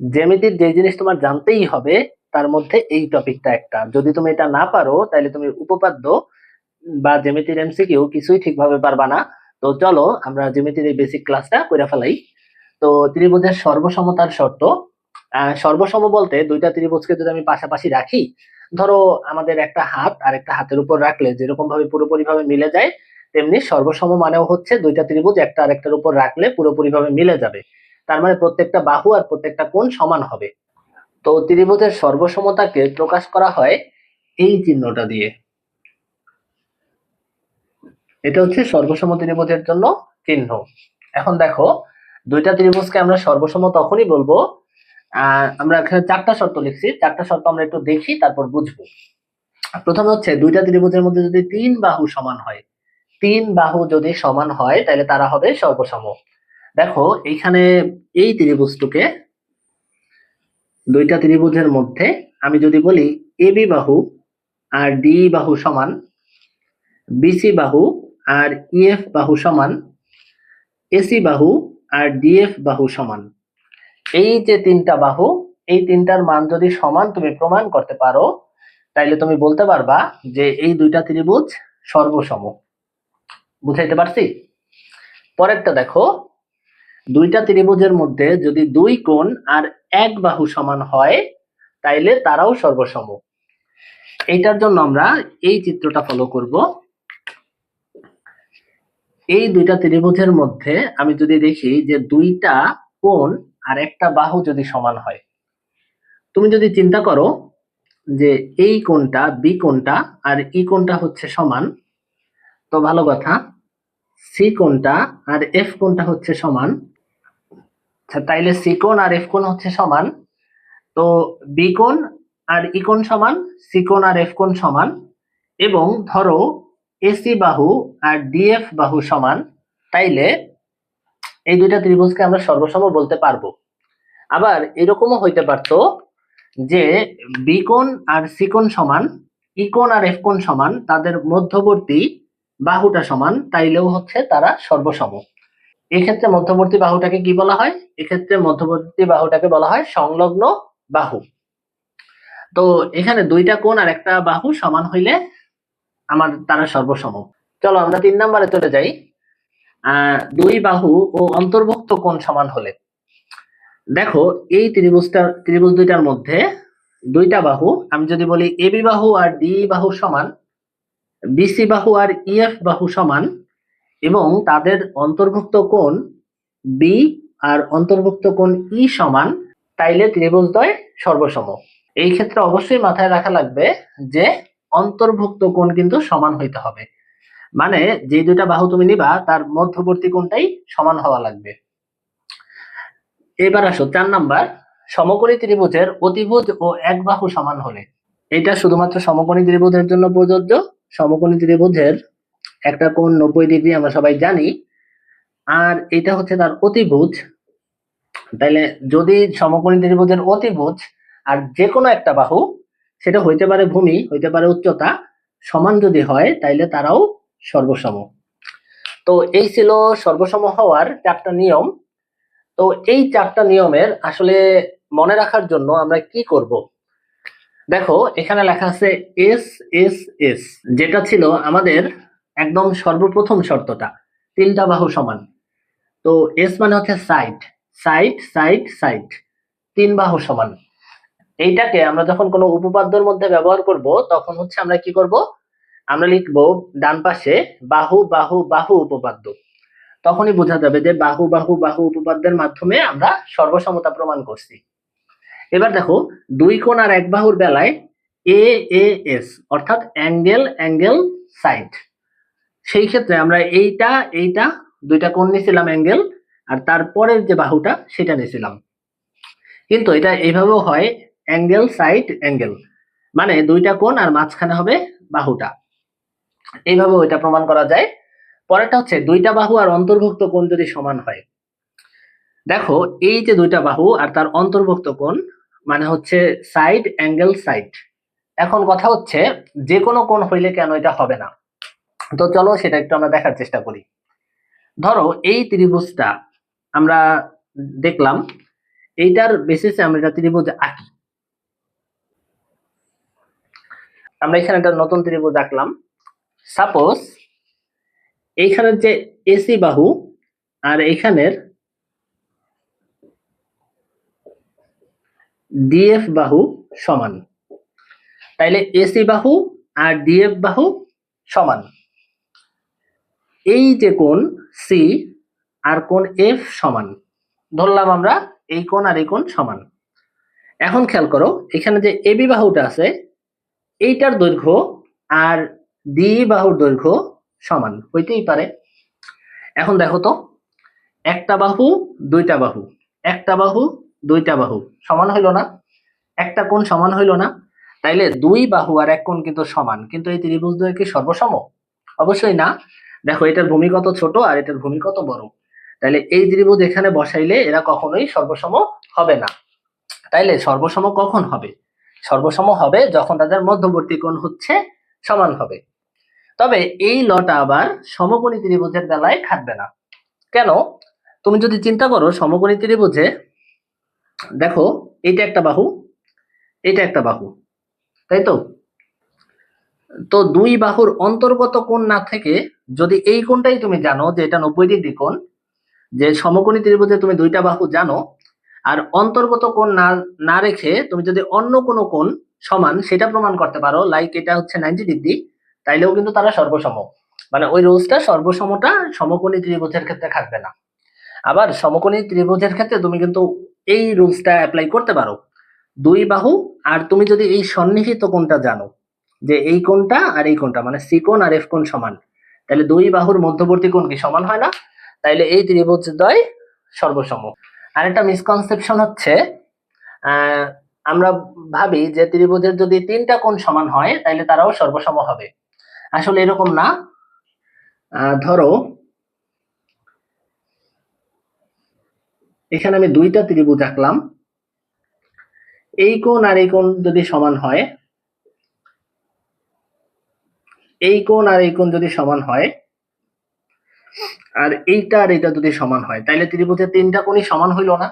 জ্যামিতির যে জিনিস তোমার জানতেই হবে, তার মধ্যে এই টপিকটা একটা। যদি তুমি এটা না পারো, তাহলে তুমি উপপাদ্য বা জ্যামিতির এমসিকিউ কিছুই ঠিকভাবে পারবা না। তো চলো, আমরা জ্যামিতির এই বেসিক ক্লাসটা করে ফেলাই। তো ত্রিভুজের সর্বসমতার শর্ত সর্বসম বলতে দুইটা ত্রিভুজকে যদি আমি পাশাপাশি রাখি, ধরো আমাদের একটা হাত আর একটা হাতের উপর রাখলে যেরকম ভাবে পুরোপুরি ভাবে মিলে যায়, তেমনি সর্বসম মানেও হচ্ছে দুইটা ত্রিভুজ একটা আরেকটার উপর রাখলে পুরোপুরি ভাবে মিলে যাবে। তার মানে প্রত্যেকটা বাহু আর প্রত্যেকটা কোণ সমান হবে। তো ত্রিভুজের সর্বসমতাকে প্রকাশ করা হয় এই চিহ্নটা দিয়ে। এটা হচ্ছে সর্বসম ত্রিভুজের জন্য চিহ্ন। এখন দেখো, দুইটা ত্রিভুজকে আমরা সর্বসম তখনই বলব আমরা এখানে চারটা শর্ত লিখছি। চারটা শর্ত আমরা একটু দেখি, তারপর বুঝব। প্রথমে হচ্ছে দুইটা ত্রিভুজের মধ্যে যদি তিন বাহু সমান হয়, তিন বাহু যদি সমান হয়, তাহলে তারা হবে সর্বসম। দেখো এইখানে এই ত্রিভুজটুকে দুইটা ত্রিভুজের মধ্যে আমি যদি বলি এ বি বাহু আর ডি বাহু সমান বিসি বাহু আর ইএফ বাহু সমান এসি বাহু আর ডিএফ বাহু সমান। এই যে তিনটা বাহু, এই তিনটার মান যদি সমান তুমি প্রমাণ করতে পারো, তাইলে তুমি বলতে পারবা যে এই দুইটা ত্রিভুজ সর্বসম। বুঝাইতে পারছি? পরেরটা দেখো দুইটা ত্রিভুজের মধ্যে যদি দুই কোণ আর এক বাহু সমান হয়, তাইলে তারাও সর্বসম। এইটার জন্য আমরা এই চিত্রটা ফলো করব। এই দুইটা ত্রিভুজের মধ্যে আমি যদি দেখি যে দুইটা কোণ আর একটা বাহু যদি সমান হয়, তুমি যদি চিন্তা করো যে এই কোণটা, বি কোণটা আর ই কোণটা হচ্ছে সমান, তো ভালো কথা, সি কোণটা আর এফ কোণটা হচ্ছে সমান আচ্ছা তাইলে সি কোণ আর এফ কোণ হচ্ছে সমান। তো বি কোণ আর ই কোণ সমান সি কোণ আর এফ কোণ সমান। এবং ধরো এসি বাহু আর ডিএফ বাহু সমান, তাইলে এই দুইটা ত্রিভুজকে আমরা সর্বসম বলতে পারব। আবার এরকমও হইতে পারতো যে বি কোণ আর সি কোণ সমান ই কোণ আর এফ কোণ সমান, তাদের মধ্যবর্তী বাহুটা সমান, তাইলেও হচ্ছে তারা সর্বসম। এক্ষেত্রে মধ্যবর্তী বাহুটাকে কি বলা হয়? এক্ষেত্রে মধ্যবর্তী বাহুটাকে বলা হয় সংলগ্ন বাহু। তো এখানে দুইটা কোণ আর একটা বাহু সমান হইলে আমার তারা সর্বসম। চলো আমরা তিন নম্বরে চলে যাই। দুই বাহু ও অন্তর্ভুক্ত কোণ সমান হলে। দেখো, এই ত্রিভুজটা, ত্রিভুজ দুইটার মধ্যে দুইটা বাহু, আমি যদি বলি এবি বাহু আর ডি বাহু সমান বিসি বাহু আর ইএফ বাহু সমান এবং তাদের অন্তর্ভুক্ত কোণ বি আর অন্তর্ভুক্ত কোণ ই সমান তাইলে ত্রিভুজদ্বয় সর্বসম। এই ক্ষেত্রে অবশ্যই মাথায় রাখা লাগবে যে অন্তর্ভুক্ত কোণ কিন্তু সমান হইতে হবে। মানে যে দুইটা বাহু তুমি নিবা, তার মধ্যবর্তী কোণটাই সমান হওয়া লাগবে। এবার আসো, চার নাম্বার, সমকোণী ত্রিভুজের অতিভুজ ও এক বাহু সমান হলে। এটা শুধুমাত্র সমকোণী ত্রিভুজের জন্য প্রযোজ্য, সমকোণী ত্রিভুজের একটা কোণ নব্বই ডিগ্রি আমরা সবাই জানি। আর এটা হচ্ছে তার অতিভুজ। তাইলে যদি সমকোণী ত্রিভুজের অতিভুজ আর যে কোনো একটা বাহু, সেটা হইতে পারে ভূমি, হইতে পারে উচ্চতা, সমান যদি হয়, তাইলে তারাও সর্বসম। তো এই ছিল সর্বসম হওয়ার চারটা নিয়ম। তো এই চারটা নিয়মের আসলে মনে রাখার জন্য আমরা কি করব? দেখো, এখানে লেখা আছে এস এস এস যেটা ছিল আমাদের একদম সর্বপ্রথম শর্তটা, তিনটা বাহু সমান। তো এস মানে হচ্ছে সাইড সাইড সাইড সাইড তিন বাহু সমান। এইটাকে আমরা যখন কোনো উপপাদ্যর মধ্যে ব্যবহার করব, তখন হচ্ছে আমরা কি করব? আমরা লিখব ডান পাশে বাহু বাহু বাহু উপপাদ্য। তখনই বোঝা যাবে যে বাহু বাহু বাহু উপপাদ্যের মাধ্যমে আমরা সর্বসমতা প্রমাণ করছি। এবার দেখো, দুই কোণ আর এক বাহুর বেলায় এ এ এস অর্থাৎ অ্যাঙ্গেল অ্যাঙ্গেল সাইড সেই ক্ষেত্রে আমরা এইটা এইটা, দুইটা কোণ নিয়েছিলাম অ্যাঙ্গেল আর তারপরের যে বাহুটা সেটা নিয়েছিলাম। কিন্তু এটা এইভাবেও হয় অ্যাঙ্গেল সাইড অ্যাঙ্গেল মানে দুইটা কোণ আর মাঝখানে হবে বাহুটা। এইভাবে এটা প্রমাণ করা যায়। পরেরটা হচ্ছে দুইটা বাহু আর অন্তর্ভুক্ত কোণ যদি সমান হয়। দেখো, এই যে দুইটা বাহু আর তার অন্তর্ভুক্ত কোণ মানে হচ্ছে সাইড অ্যাঙ্গেল সাইড এখন কথা হচ্ছে যে কোনো কোণ হইলে কেন এটা হবে না? তো চলো সেটা একটু আমরা দেখার চেষ্টা করি। ধরো এই ত্রিভুজটা আমরা দেখলাম, এইটার বেসিসে আমরা এটা ত্রিভুজ আঁকি। আমরা এখানে একটা নতুন ত্রিভুজ আঁকলাম। সাপোজ এইখানের যে এসি বাহু আর এইখানের ডিএফ বাহু সমান। তাইলে এসি বাহু আর ডিএফ বাহু সমান। এই যে কোণ সি আর কোণ এফ সমান। ধরলাম আমরা এই কোণ আর এই কোণ সমান। এখন খেয়াল করো, এখানে যে এবি বাহুটা আছে, এইটার দৈর্ঘ্য আর ডি বাহুর দৈর্ঘ্য সমান, হইতেই পারে। এখন দেখো তো, একটা বাহু, দুইটা বাহু। একটা বাহু, দুইটা বাহু। সমান হইল না। একটা কোণ সমান হইল না। তাইলে দুই বাহু আর এক কোণ কিন্তু সমান। কিন্তু এই ত্রিভুজ দ্বয় কি সর্বসম? অবশ্যই না। দেখো, এটার ভূমি কত ছোট আর এটার ভূমি কত বড়। তাইলে এই ত্রিভুজ এখানে বসাইলে এরা কখনোই সর্বসম হবে না। তাইলে সর্বসম কখন হবে? সর্বসম হবে যখন তাদের মধ্যবর্তী কোণ হচ্ছে সমান হবে। তবে এই লটা আবার সমকোণী ত্রিভুজের বেলায় খাটবে না। কেন? তুমি যদি চিন্তা করো, সমকোণী ত্রিভুজে দেখো এটা একটা বাহু এটা একটা বাহু। তাই তো তো দুই বাহুর অন্তর্গত কোণ না থেকে যদি এই কোণটাই তুমি জানো যে এটা নব্বই ডিগ্রি কোণ, যে সমকোণী ত্রিভুজে তুমি দুইটা বাহু জানো, আর অন্তর্গত কোণ না না রেখে তুমি যদি অন্য কোনো কোণ সমান সেটা প্রমাণ করতে পারো লাইক এটা হচ্ছে নাইনটি ডিগ্রি, তাইলেও কিন্তু তারা সর্বসম। মানে ওই রোজটা সর্বসমটা সমকোণী ত্রিভুজের ক্ষেত্রে থাকবে না। আবার সমকোণী ত্রিভুজের ক্ষেত্রে তুমি কিন্তু এই রুলসটা অ্যাপ্লাই করতে পারো। দুই বাহু, আর তুমি যদি এই সন্নিহিত কোণটা জানো যে এই কোণটা আর এই কোণটা মানে সি কোণ আর এফ কোণ সমান। তাহলে দুই বাহুর মধ্যবর্তী কোণ কি সমান হয় না? তাইলে এই ত্রিভুজ দ্বয় সর্বসম। আর একটা মিসকনসেপশন হচ্ছে আমরা ভাবি যে ত্রিভুজের যদি তিনটা কোণ সমান হয়, তাহলে তারাও সর্বসম হবে। আসলে এরকম না। ধরো, এখানে আমি দুইটা ত্রিভুজ আঁকলাম। এই কোণ আর এই কোণ যদি সমান হয় এই কোণ আর এই কোণ যদি সমান হয়, আর এইটা আর এইটা যদি সমান হয়, তাইলে ত্রিভুজের তিনটা কোণই সমান হইল না।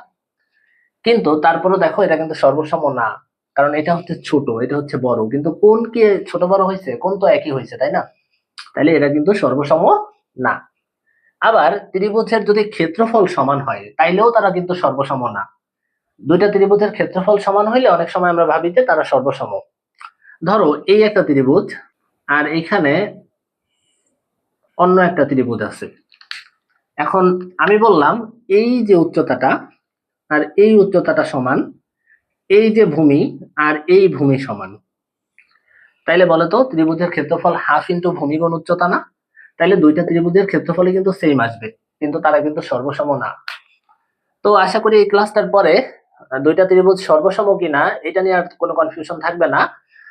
কিন্তু তারপরে দেখো, এটা কিন্তু সর্বসম না, কারণ এটা হচ্ছে ছোট, এটা হচ্ছে বড়। কিন্তু কোন কি ছোট বড় হয়েছে? কোন তো একই হয়েছে, তাই না? তাইলে এটা কিন্তু সর্বসম না। আবার ত্রিভুজের যদি ক্ষেত্রফল সমান হয়, তাইলেও তারা কিন্তু সর্বসম না। দুইটা ত্রিভুজের ক্ষেত্রফল সমান হইলে অনেক সময় আমরা ভাবি যে তারা সর্বসম। ধরো, এই একটা ত্রিভুজ আর এখানে অন্য একটা ত্রিভুজ আছে। এখন আমি বললাম এই যে উচ্চতাটা আর এই উচ্চতাটা সমান, এই যে ভূমি আর এই ভূমি সমান। তাইলে বলো তো ত্রিভুজের ক্ষেত্রফল হাফ ইন্টু ভূমি গুণ উচ্চতা না? তাইলে দুইটা ত্রিভুজের ক্ষেত্রফলই কিন্তু সেম আসবে, কিন্তু তারা কিন্তু সর্বসম না। তো আশা করি এই ক্লাসটার পরে দুইটা ত্রিভুজ সর্বসম কিনা, এটা নিয়ে আর কোনো কনফিউশন থাকবে না।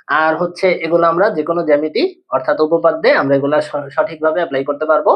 আর হচ্ছে এগুলো আমরা যে কোনো জ্যামিতি অর্থাৎ উপপাদ্যে আমরা এগুলা সঠিকভাবে অ্যাপ্লাই করতে পারব।